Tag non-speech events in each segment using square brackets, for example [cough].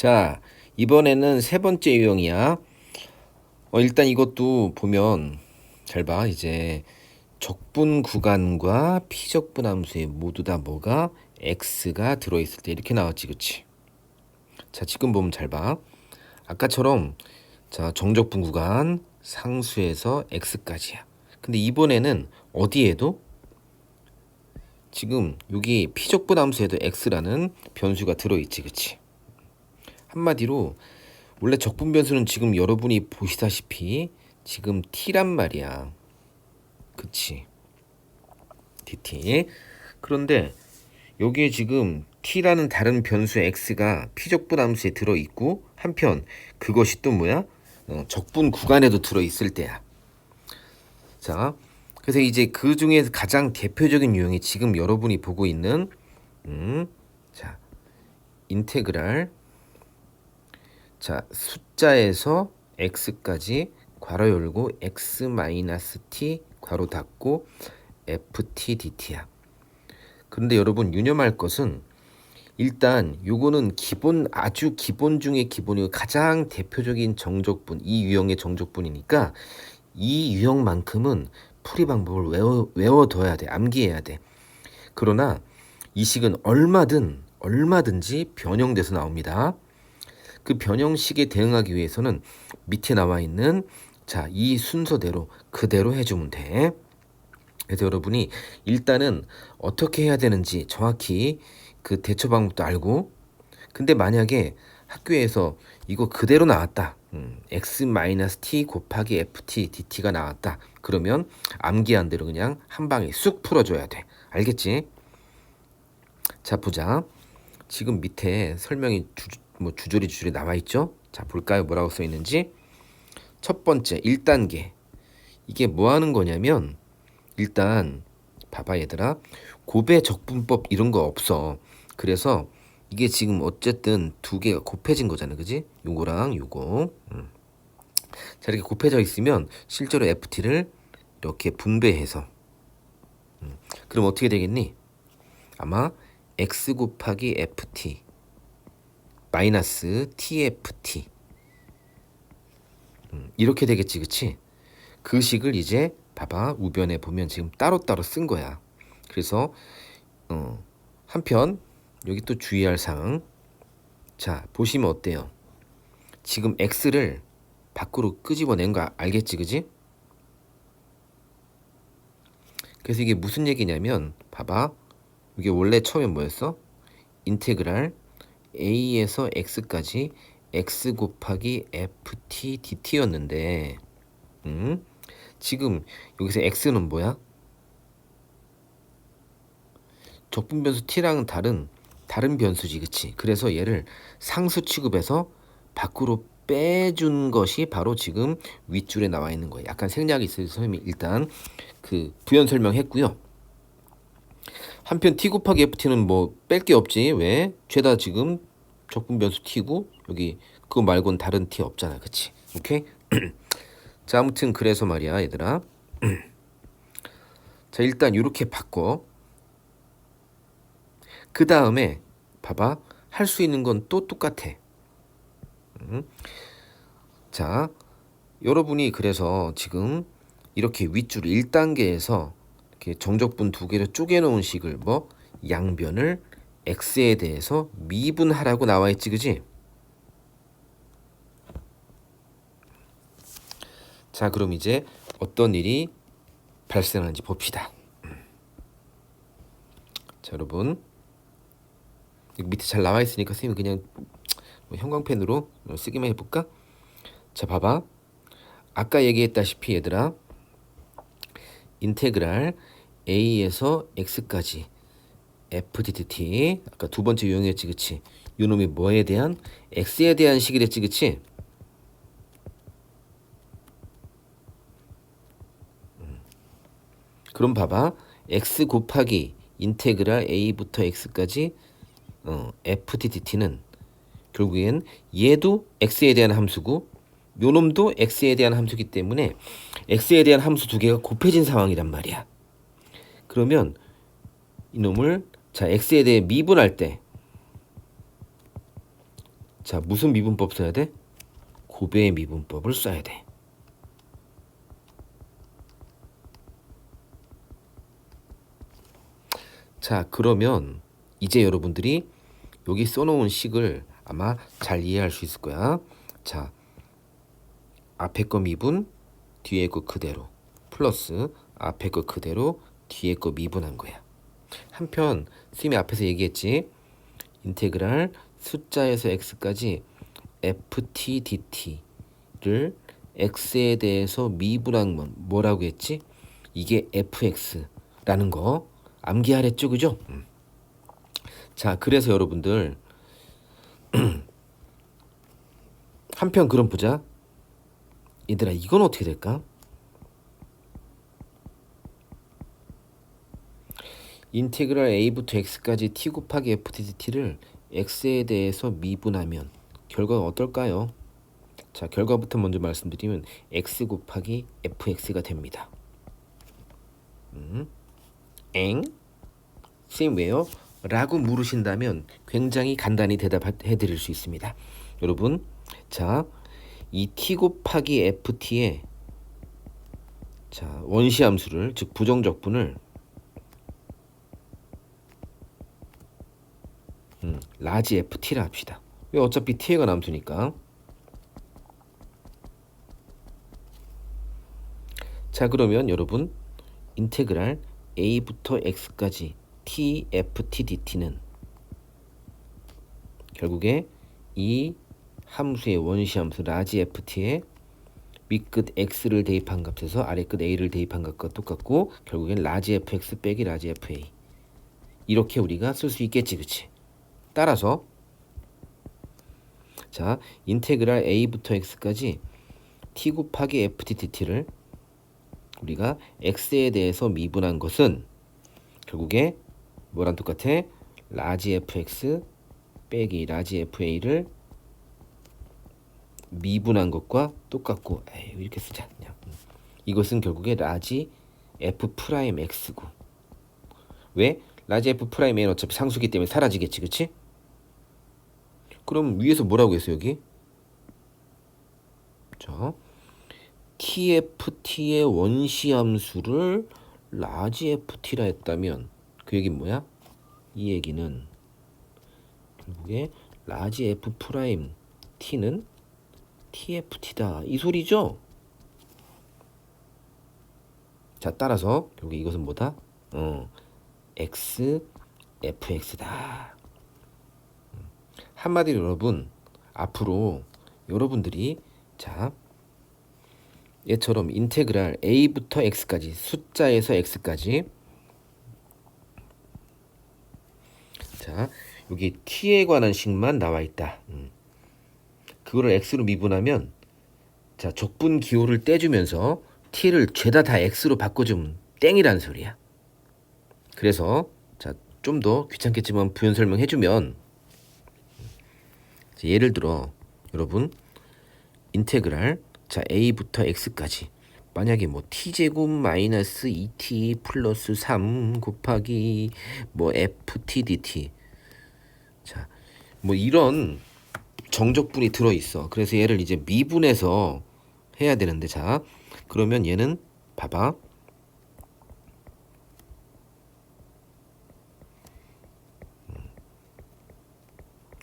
자, 이번에는 세 번째 유형이야. 어, 일단 이것도 보면 잘 봐. 이제 적분 구간과 피적분 함수에 모두 다 뭐가 x가 들어 있을 때 이렇게 나왔지, 그치? 자, 지금 보면 잘 봐. 아까처럼 자, 정적분 구간 상수에서 x까지야. 근데 이번에는 어디에도 지금 여기 피적분 함수에도 x라는 변수가 들어 있지, 그치? 한마디로 원래 적분 변수는 지금 여러분이 보시다시피 지금 t란 말이야. 그치? dt. 그런데 여기에 지금 t라는 다른 변수 x가 피적분 함수에 들어 있고 한편 그것이 또 뭐야? 어, 적분 구간에도 들어 있을 때야. 자, 그래서 이제 그 중에 가장 대표적인 유형이 지금 여러분이 보고 있는 음, 자, 인테그랄 자, 숫자에서 x까지 괄호 열고 x 마이너스 t 괄호 닫고 ft dt야. 그런데 여러분 유념할 것은 일단 요거는 기본 아주 기본 중에 기본이고 가장 대표적인 정적분 이 유형의 정적분이니까 이 유형만큼은 풀이 방법을 외워 외워둬야 돼 암기해야 돼. 그러나 이 식은 얼마든 얼마든지 변형돼서 나옵니다. 그 변형식에 대응하기 위해서는 밑에 나와 있는 자, 이 순서대로 그대로 해주면 돼. 그래서 여러분이 일단은 어떻게 해야 되는지 정확히 그 대처 방법도 알고 근데 만약에 학교에서 이거 그대로 나왔다. 음, x-t 곱하기 ft dt가 나왔다. 그러면 암기한 대로 그냥 한 방에 쑥 풀어줘야 돼. 알겠지? 자 보자. 지금 밑에 설명이 주, 뭐 주저리 주저리 나와 있죠? 자 볼까요? 뭐라고 써 있는지. 첫 번째 1단계. 이게 뭐 하는 거냐면 일단 봐봐 얘들아. 곱의 적분법 이런 거 없어. 그래서 이게 지금 어쨌든 두 개가 곱해진 거잖아. 그지? 요거랑 요거. 음. 자 이렇게 곱해져 있으면 실제로 FT를 이렇게 분배해서 음. 그럼 어떻게 되겠니? 아마 x 곱하기 ft 마이너스 tft 음, 이렇게 되겠지 그치? 그 식을 이제 봐봐 우변에 보면 지금 따로따로 쓴 거야 그래서 어, 한편 여기 또 주의할 사항 자 보시면 어때요 지금 x를 밖으로 끄집어낸 거 알겠지 그지? 그래서 이게 무슨 얘기냐면 봐봐 이게 원래 처음에 뭐였어? 인테그랄 a에서 x까지 x 곱하기 ft dt였는데 음? 지금 여기서 x는 뭐야? 적분 변수 t랑은 다른 다른 변수지 그치? 그래서 얘를 상수 취급해서 밖으로 빼준 것이 바로 지금 윗줄에 나와 있는 거예요. 약간 생략이 있어서 일단 그 부연 설명했고요. 한편 t 곱하기 ft는 뭐 뺄 게 없지. 왜? 죄다 지금 적분 변수 t고 여기 그거 말고는 다른 t 없잖아. 그치? 오케이? [clears throat] 자 아무튼 그래서 말이야 얘들아. [clears throat] 자 일단 이렇게 바꿔. 그 다음에 봐봐. 할 수 있는 건 또 똑같아. 음. 자 여러분이 그래서 지금 이렇게 윗줄 1단계에서 이렇게 정적분 두 개를 쪼개 놓은 식을 뭐 양변을 x에 대해서 미분하라고 나와 있지 그지? 자 그럼 이제 어떤 일이 발생하는지 봅시다. 자 여러분 밑에 잘 나와 있으니까 선생님 그냥 뭐 형광펜으로 쓰기만 해볼까? 자 봐봐 아까 얘기했다시피 얘들아 인테그랄 a에서 x까지. Fddt 아까 두 번째 유형이었지 그치? 요놈이 뭐에 대한? X에 대한 식이 됐지 그치? 음. 그럼 봐봐. X 곱하기 인테그랄 a부터 x까지 어, fdt는 결국엔 얘도 x에 대한 함수고 요놈도 x에 대한 함수기 때문에 x에 대한 함수 두 개가 곱해진 상황이란 말이야. 그러면 이놈을 자 x에 대해 미분할 때 자, 무슨 미분법 써야 돼? 고배의 미분법을 써야 돼. 자, 그러면 이제 여러분들이 여기 써놓은 식을 아마 잘 이해할 수 있을 거야. 자, 앞에 거 미분, 뒤에 거 그대로 플러스 앞에 거 그대로 뒤에 거 미분한 거야. 한편 쌤이 앞에서 얘기했지. 인테그랄 숫자에서 x까지 ft dt를 x에 대해서 미분한 건 뭐라고 했지? 이게 fx라는 거 암기하랬죠, 그죠? 음. 자, 그래서 여러분들 [clears throat] 한편 그럼 보자. 얘들아, 이건 어떻게 될까? 인테그랄 a부터 x까지 t 곱하기 f dt를 x에 대해서 미분하면 결과가 어떨까요? 자, 결과부터 먼저 말씀드리면 x 곱하기 fx가 됩니다. 음. 엥? 쌤 왜요? 라고 물으신다면 굉장히 간단히 대답해 드릴 수 있습니다. 여러분, 자, 이 t 곱하기 ft의 자, 원시 함수를 즉 부정적분을 음, 라지 ft라 합시다. 왜 어차피 t가 남수니까. 자, 그러면 여러분 인테그랄 a부터 x까지 t f t dt는 결국에 이 함수의 원시 함수 라지 ft에 밑끝 x를 대입한 값에서 아래끝 a를 대입한 값과 똑같고 결국엔 라지 fx 빼기 라지 fa 이렇게 우리가 쓸 수 있겠지 그치 따라서 자 인테그랄 a부터 x까지 t 곱하기 ft dt를 우리가 x에 대해서 미분한 것은 결국에 뭐랑 똑같아? 라지 fx 빼기 라지 fa를 미분한 것과 똑같고 에이, 이렇게 쓰지 않냐 이것은 결국에 라지 f 프라임 x고 왜? 라지 f 프라임 a는 어차피 상수기 때문에 사라지겠지 그치? 그럼 위에서 뭐라고 했어 여기? 자 TFT의 원시 함수를 라지 FT라 했다면 그 얘기는 뭐야? 이 얘기는 결국에 라지 F 프라임 T는 TFT다 이 소리죠? 자 따라서 결국 이것은 뭐다? 어, X FX다. 한마디로 여러분 앞으로 여러분들이 자 얘처럼 인테그랄 a부터 x까지 숫자에서 x까지 자 여기 t에 관한 식만 나와 있다. 음. 그거를 x로 미분하면 자 적분 기호를 떼주면서 t를 죄다 다 x로 바꿔주면 땡이라는 소리야. 그래서 자 좀 더 귀찮겠지만 부연 설명해 주면 예를 들어 여러분 인테그랄 자 a부터 x까지 만약에 뭐 t제곱 마이너스 2t 플러스 3 곱하기 뭐 ft dt 자 뭐 이런 정적분이 들어 있어. 그래서 얘를 이제 미분해서 해야 되는데 자 그러면 얘는 봐봐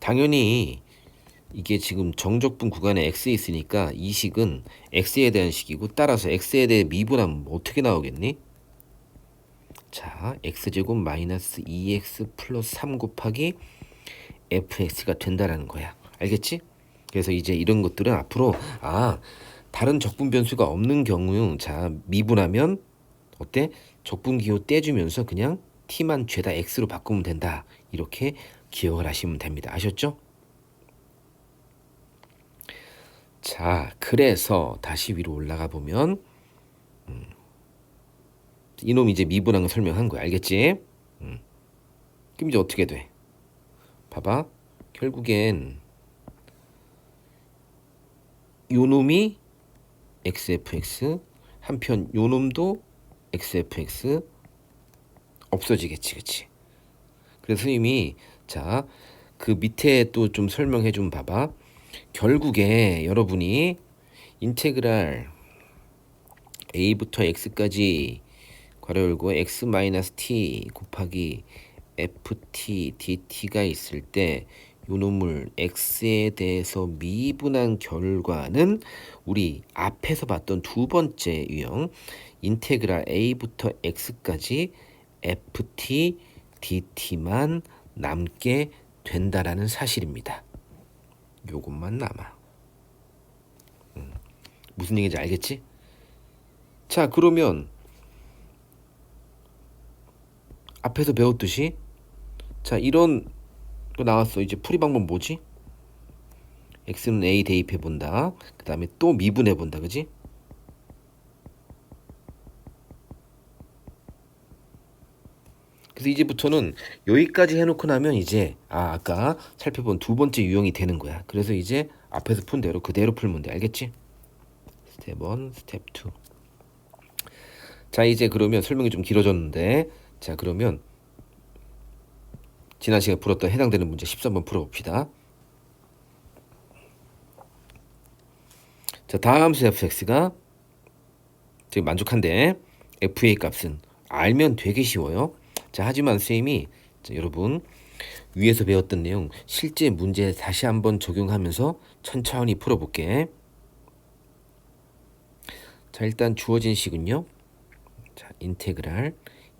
당연히 이게 지금 정적분 구간에 x에 있으니까 이 식은 x에 대한 식이고 따라서 x에 대해 미분하면 뭐 어떻게 나오겠니? 자, x제곱 마이너스 2x 플러스 3 곱하기 fx가 된다라는 거야. 알겠지? 그래서 이제 이런 것들은 앞으로 아 다른 적분 변수가 없는 경우 자 미분하면 어때? 적분 기호 떼주면서 그냥 t만 죄다 x로 바꾸면 된다. 이렇게 기억을 하시면 됩니다. 아셨죠? 자, 그래서 다시 위로 올라가 보면 음, 이놈 이제 미분한 거 설명한 거야. 알겠지? 음. 그럼 이제 어떻게 돼? 봐봐. 결국엔 요 놈이 xfx 한편 요 놈도 xfx 없어지겠지. 그치? 그래서 이미 자 그 밑에 또 좀 설명해 좀 봐봐. 결국에 여러분이 인테그랄 a부터 x까지 괄호 열고 x 마이너스 t 곱하기 ft dt가 있을 때 요놈을 x에 대해서 미분한 결과는 우리 앞에서 봤던 두 번째 유형 인테그랄 a부터 x까지 ft dt만 남게 된다라는 사실입니다. 요것만 남아. 음, 무슨 얘기인지 알겠지? 자, 그러면 앞에서 배웠듯이 자, 이런 거 나왔어. 이제 풀이 방법 뭐지? x는 a 대입해 본다. 그다음에 또 미분해 본다. 그지? 그래서 이제부터는 여기까지 해놓고 나면 이제 아 아까 살펴본 두 번째 유형이 되는 거야. 그래서 이제 앞에서 푼 대로 그대로 풀면 돼. 알겠지? 스텝 1, 스텝 2. 자 이제 그러면 설명이 좀 길어졌는데 자 그러면 지난 시간에 풀었던 해당되는 문제 13번 풀어봅시다. 자 다음 수 fx가 지금 만족한데 fa 값은 알면 되게 쉬워요. 자 하지만 선생님이 자, 여러분 위에서 배웠던 내용 실제 문제에 다시 한번 적용하면서 천천히 풀어볼게. 자 일단 주어진 식은요. 자 인테그랄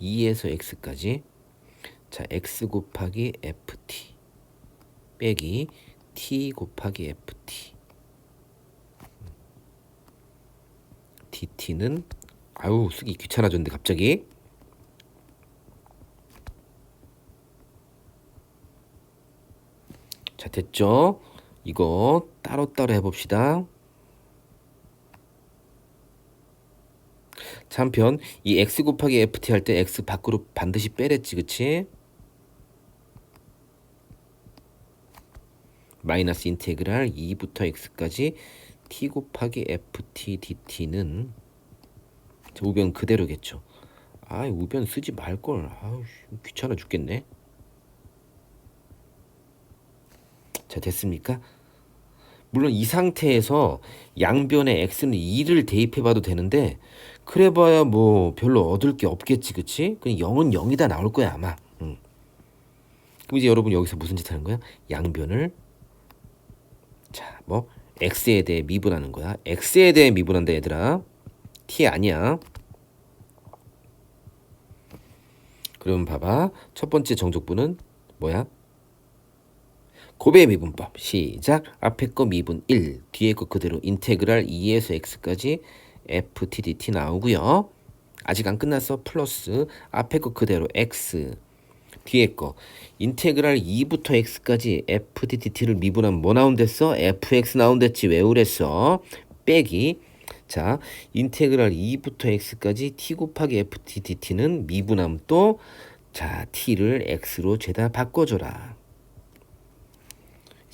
2에서 x까지 자 x 곱하기 ft 빼기 t 곱하기 ft dt는 아유 쓰기 귀찮아졌는데 갑자기 자 됐죠? 이거 따로따로 해봅시다. 자, 한편 이 x 곱하기 ft 할 때 x 밖으로 반드시 빼랬지 그치? 마이너스 인테그랄 2부터 x까지 t 곱하기 ft dt는 자, 우변 그대로겠죠. 아, 우변 쓰지 말걸. 아우, 귀찮아 죽겠네. 자, 됐습니까? 물론 이 상태에서 양변에 x는 2를 대입해 봐도 되는데 그래 봐야 뭐 별로 얻을 게 없겠지. 그치? 그냥 0은 0이다 나올 거야, 아마. 응. 그럼 이제 여러분 여기서 무슨 짓 하는 거야? 양변을 자, 뭐 x에 대해 미분하는 거야. x에 대해 미분한다, 얘들아. t 아니야. 그럼 봐봐. 첫 번째 정족분은 뭐야? 고배 미분법. 시작. 앞에 거 미분 1 뒤에 거 그대로 인테그랄 2에서 x까지 ft dt 나오고요. 아직 안 끝났어. 플러스 앞에 거 그대로 x 뒤에 거 인테그랄 2부터 x까지 ft dt를 미분하면 뭐 나온댔어? fx 나온댔지. 왜 그랬어? 빼기. 자 인테그랄 2부터 x까지 t 곱하기 ft dt는 미분하면 또자 t를 x로 죄다 바꿔줘라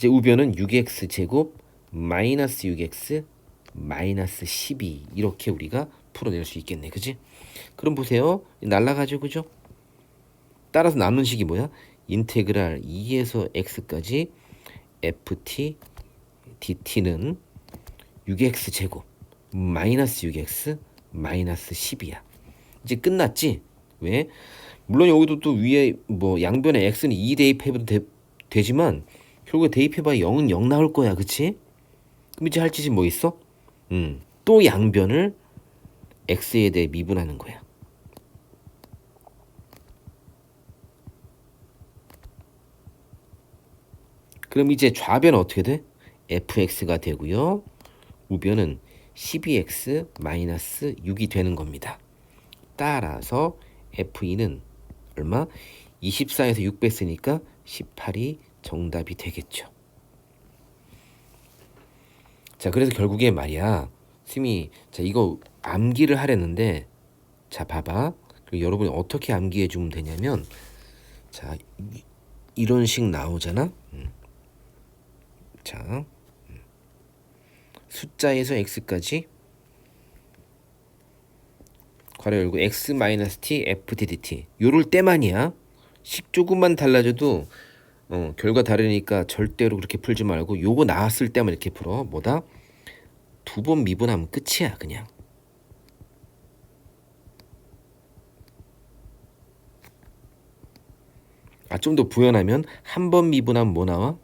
이제 우변은 6x 제곱 마이너스 6x 마이너스 12 이렇게 우리가 풀어낼 수 있겠네. 그지? 그럼 보세요. 날라가죠. 그죠? 따라서 남는 식이 뭐야? 인테그랄 2에서 x까지 ft dt는 6x 제곱 마이너스 6x 마이너스 10이야. 이제 끝났지? 왜? 물론 여기도 또 위에 뭐 양변에 x는 2 대입해도 되, 되지만 결국에 대입해봐 0은 0 나올 거야 그치? 그럼 이제 할 짓이 뭐 있어? 음, 또 양변을 x에 대해 미분하는 거야 그럼 이제 좌변은 어떻게 돼? fx가 되고요 우변은 12x 마이너스 6이 되는 겁니다 따라서 f2는 얼마? 24에서 6 뺐으니까 18이 정답이 되겠죠. 자, 그래서 결국에 말이야. 스미, 자, 이거 암기를 하려는데, 자, 봐봐. 그리고 여러분이 어떻게 암기해 주면 되냐면, 자, 이, 이런 식 나오잖아. 음. 자, 음. 숫자에서 x까지 괄호 열고 x-t f t dt 요럴 때만이야. 식 조금만 달라져도 어, 결과 다르니까 절대로 그렇게 풀지 말고 요거 나왔을 때만 이렇게 풀어. 뭐다? 두 번 미분하면 끝이야, 그냥. 아, 좀 더 부연하면 한 번 미분하면 뭐 나와?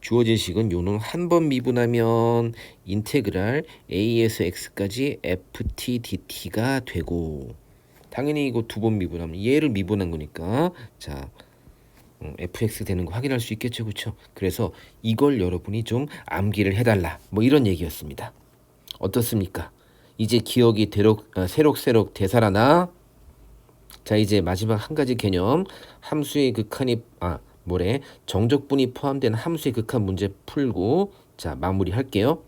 주어진 식은 요는 한번 미분하면 인테그랄 a에서 x까지 ft dt가 되고 당연히 이거 두 번 미분하면 얘를 미분한 거니까. 자 음, fx 되는 거 확인할 수 있겠죠 그렇죠 그래서 이걸 여러분이 좀 암기를 해달라. 뭐 이런 얘기였습니다. 어떻습니까? 이제 기억이 대록, 어, 새록새록 되살아나? 자 이제 마지막 한 가지 개념. 함수의 극한이 아 뭐래? 정적분이 포함된 함수의 극한 문제 풀고 자 마무리할게요